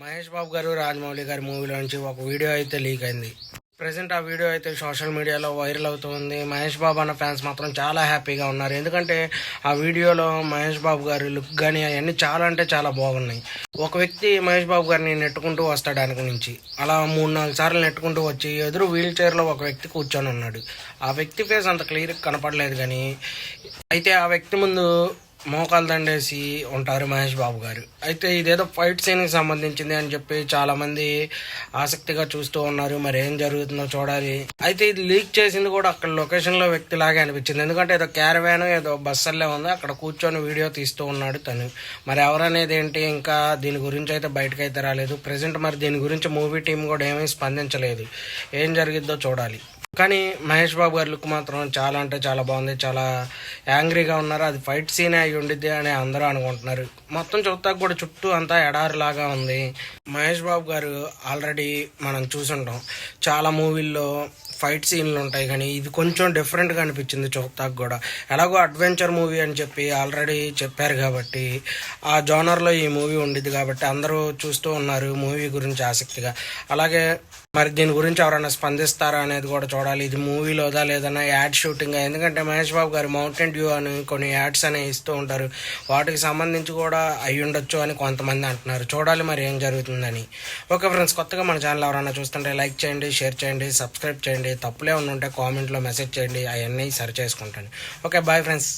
మహేష్ బాబు గారు రాజమౌళి గారి మూవీలో నుంచి ఒక వీడియో అయితే లీక్ అయింది. ప్రజెంట్ ఆ వీడియో అయితే సోషల్ మీడియాలో వైరల్ అవుతుంది. మహేష్ బాబు అన్న ఫ్యాన్స్ మాత్రం చాలా హ్యాపీగా ఉన్నారు. ఎందుకంటే ఆ వీడియోలో మహేష్ బాబు గారి లుక్ కానీ అవన్నీ చాలా అంటే చాలా బాగున్నాయి. ఒక వ్యక్తి మహేష్ బాబు గారిని నెట్టుకుంటూ వస్తాడు వెనక నుంచి అలా మూడు నాలుగు సార్లు నెట్టుకుంటూ వచ్చి ఎదురు వీల్ చైర్లో ఒక వ్యక్తి కూర్చొని ఉన్నాడు. ఆ వ్యక్తి ఫేస్ అంత క్లియర్ కనపడలేదు కానీ అయితే ఆ వ్యక్తి ముందు మోకాలు దండేసి ఉంటారు మహేష్ బాబు గారు. అయితే ఇదేదో ఫైట్ సీన్కి సంబంధించింది అని చెప్పి చాలామంది ఆసక్తిగా చూస్తూ ఉన్నారు. మరి ఏం జరుగుతుందో చూడాలి. అయితే ఇది లీక్ చేసింది కూడా అక్కడ లొకేషన్లో వ్యక్తిలాగే వ్యక్తి లాగే అనిపించింది. ఎందుకంటే ఏదో క్యారవాన్ ఏదో బస్సల్లే ఉంది. అక్కడ కూర్చొని వీడియో తీస్తూ ఉన్నాడు తను. మరి ఎవరనేది ఏంటి? ఇంకా దీని గురించి అయితే బయటకు అయితే రాలేదు. ప్రజెంట్ మరి దీని గురించి మూవీ టీం కూడా ఏమీ స్పందించలేదు. ఏం జరిగిద్దో చూడాలి. కానీ మహేష్ బాబు గారి లుక్ మాత్రం చాలా అంటే చాలా బాగుంది. చాలా యాంగ్రీగా ఉన్నారు. అది ఫైట్ సీనే అయి ఉండిద్ది అని అందరూ అనుకుంటున్నారు. మొత్తం చూస్తాక కూడా చుట్టూ అంతా ఎడారి లాగా ఉంది. మహేష్ బాబు గారు ఆల్రెడీ మనం చూసుంటాం. చాలా మూవీల్లో ఫైట్ సీన్లు ఉంటాయి కానీ ఇది కొంచెం డిఫరెంట్గా అనిపించింది చూస్తాక కూడా. ఎలాగో అడ్వెంచర్ మూవీ అని చెప్పి ఆల్రెడీ చెప్పారు కాబట్టి ఆ జోనర్లో ఈ మూవీ ఉండిద్ది కాబట్టి అందరూ చూస్తూ ఉన్నారు మూవీ గురించి ఆసక్తిగా. అలాగే మరి దీని గురించి ఎవరైనా స్పందిస్తారా అనేది కూడా చూడాలి. ఇది మూవీలోదా లేదన్నా యాడ్ షూటింగ్ ఎందుకంటే మహేష్ బాబు గారు మౌంటైన్ డ్యూ అని కొన్ని యాడ్స్ అనేవి ఇస్తూ ఉంటారు. వాటికి సంబంధించి కూడా అయి ఉండొచ్చు అని కొంతమంది అంటున్నారు. చూడాలి మరి ఏం జరుగుతుందని. ఓకే ఫ్రెండ్స్ కొత్తగా మన ఛానల్ ఎవరైనా చూస్తుంటే లైక్ చేయండి షేర్ చేయండి సబ్స్క్రైబ్ చేయండి. తప్పులే ఉంటే కామెంట్లో మెసేజ్ చేయండి. అవన్నీ సరి చేసుకుంటాను. Okay bye friends